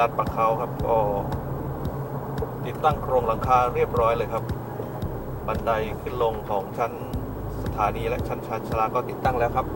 ลาดปักเขาครับก็ติดตั้งโครงหลังคาเรียบร้อยเลยครับ บันไดขึ้นลงของชั้นสถานีและชั้นชานชลาก็ติดตั้งแล้วครับ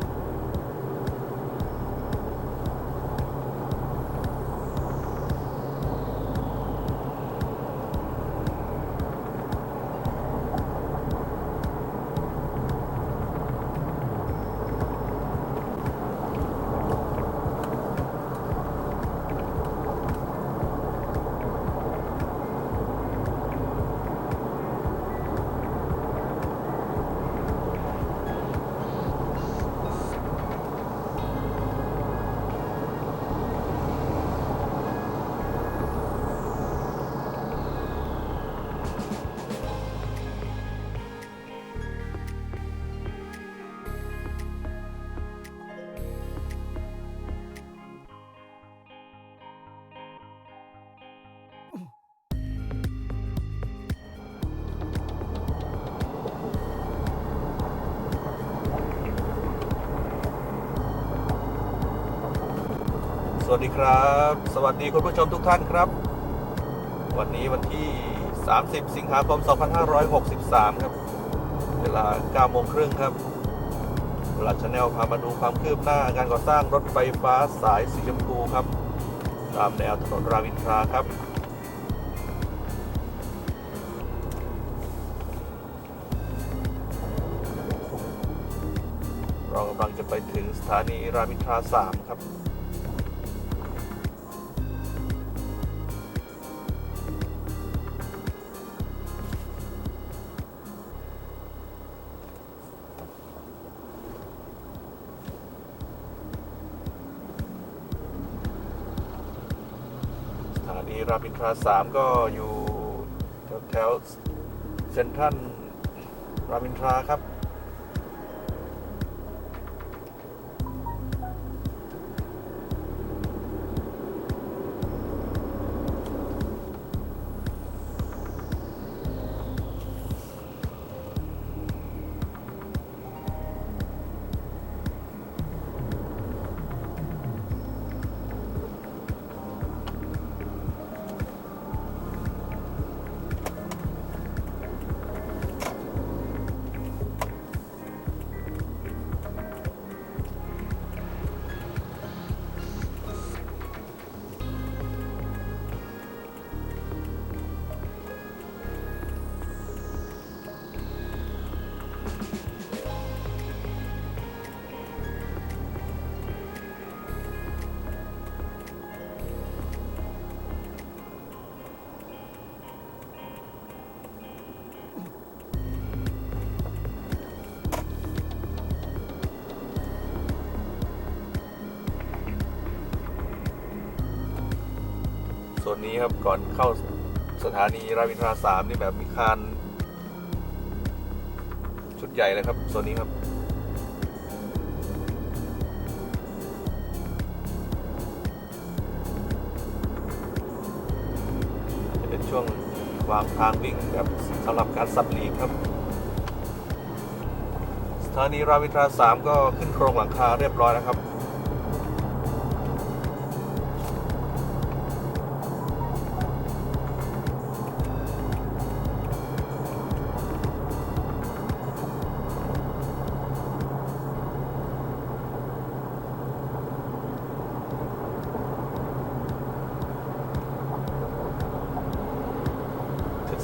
สวัสดีครับ สวัสดีคุณผู้ชมทุกท่านครับ วันนี้วันที่ 30 สิงหาคม 2563 ครับ เวลา9โมงครึ่งครับเวลาชาแนลพามาดูความคืบหน้าการก่อสร้างรถไฟฟ้าสายสีชมพูครับ ตามแนวถนนรามอินทราครับเรากำลังจะไปถึงสถานีรามอินทรา 3 ครับานีรามอินทราสามก็อยู่แถวแถวเซ็นทรัลรามอินทราครับ นนี้ครับก่อนเข้าสถานีรามินทราสามนี่แบบมีคานชุดใหญ่เลยครับส่วนนี้ครับ จะเป็นช่วงวางทางวิ่งแบบสำหรับการสับหลีกครับ สถานีรามินทราสามก็ขึ้นโครงหลังคาเรียบร้อยแล้วครับ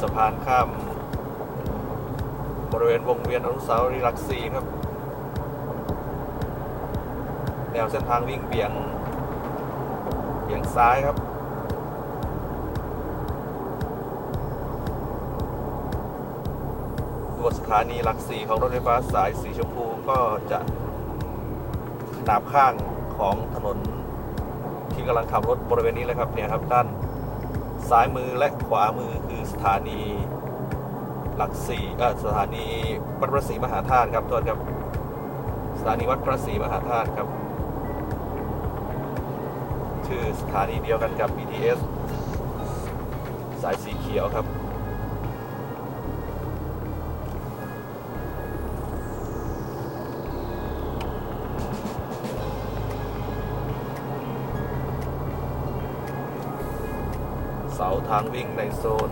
สะพานข้าม บริเวณวงเวียนอนุสาวรีย์ลักสีครับ แนวเส้นทางวิ่งเบี่ยง เบี่ยงซ้ายครับตัวสถานีหลักสี่ของรถไฟฟ้าสายสีชมพูก็จะขนาบข้างของถนนที่กำลังขับรถบริเวณนี้เลยครับเนี่ยครับด้าน ซ้ายมือและขวามือคือสถานีหลักสี่สถานีวัดพระศรีมหาธาตุครับโทษครับ สถานีวัดพระศรีมหาธาตุครับ ชื่อสถานีเดียวกันกับ BTS สายสีเขียวครับ ทางวิ่งในโซน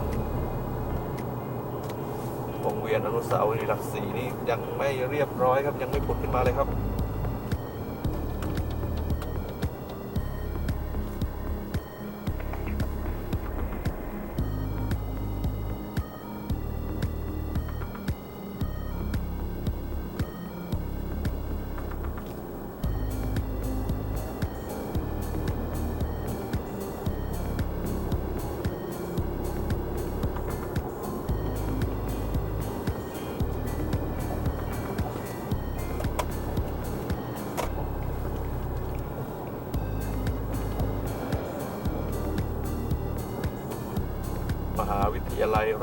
วงเวียนอนุสาวรีย์หลักสีนี่ยังไม่เรียบร้อยครับยังไม่ผุดขึ้นมาเลยครับ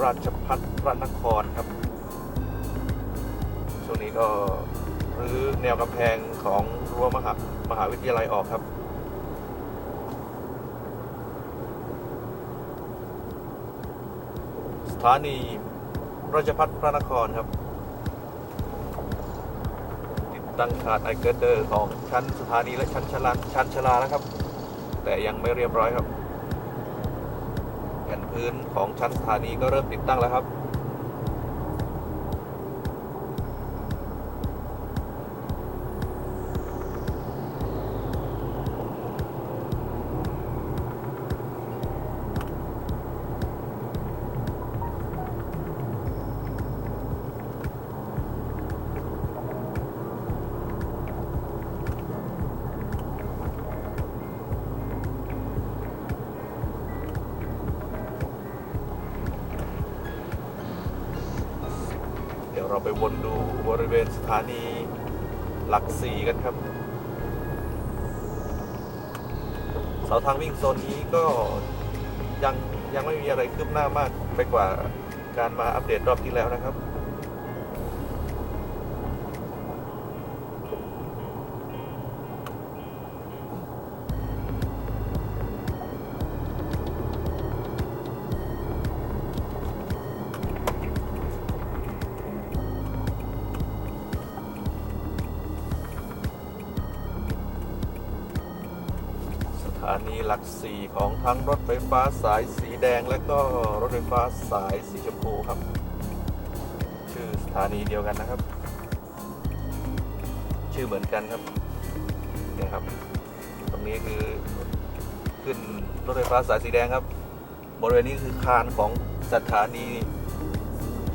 ราชภัฏพระนครครับช่วงนี้ก็รื้อแนวกำแพงของรั้วมหามหาวิทยาลัยออกครับ สถานีราชภัฏพระนครครับ ติดตั้งขาดไอเกิร์เดอร์ของชั้นสถานีและชั้นชลาชั้นชลาแล้วครับ แต่ยังไม่เรียบร้อยครับ พื้นของชั้นสถานีก็เริ่มติดตั้งแล้วครับ เราไปวนดูบริเวณสถานีหลักสี่กันครับ เสาทางวิ่งโซนนี้ก็ยังยังไม่มีอะไรคืบหน้ามากไปกว่าการมาอัปเดตรอบที่แล้วนะครับ นีหลักสี่ของทั้งรถไฟฟ้าสายสีแดง และก็รถไฟฟ้าสายสีชมพูครับ ชื่อสถานีเดียวกันนะครับ ชื่อเหมือนกันครับเนี่ยครับ ตรงนี้คือขึ้นรถไฟฟ้าสายสีแดงครับ บริเวณนี้คือคานของสถานี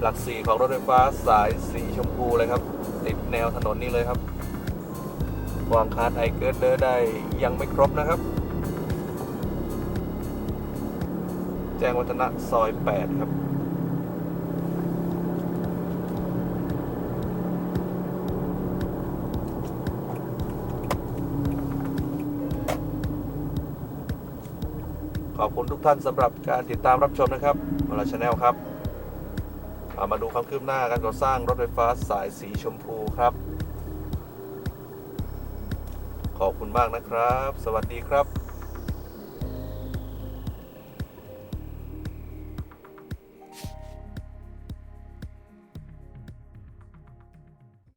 หลักสี่ของรถไฟฟ้าสายสีชมพูเลยครับ ติดแนวถนนนี้เลยครับวางคานไอเกิร์เดอร์ได้ยังไม่ครบนะครับ แจ้งวัฒนะซอย 8 ครับขอบคุณทุกท่านสำหรับการติดตามรับชมนะครับมาลาชาแนลครับามาดูความคืบหน้าการก่อสร้างรถไฟฟ้าสายสีชมพูครับ ขอบคุณมากนะครับ สวัสดีครับ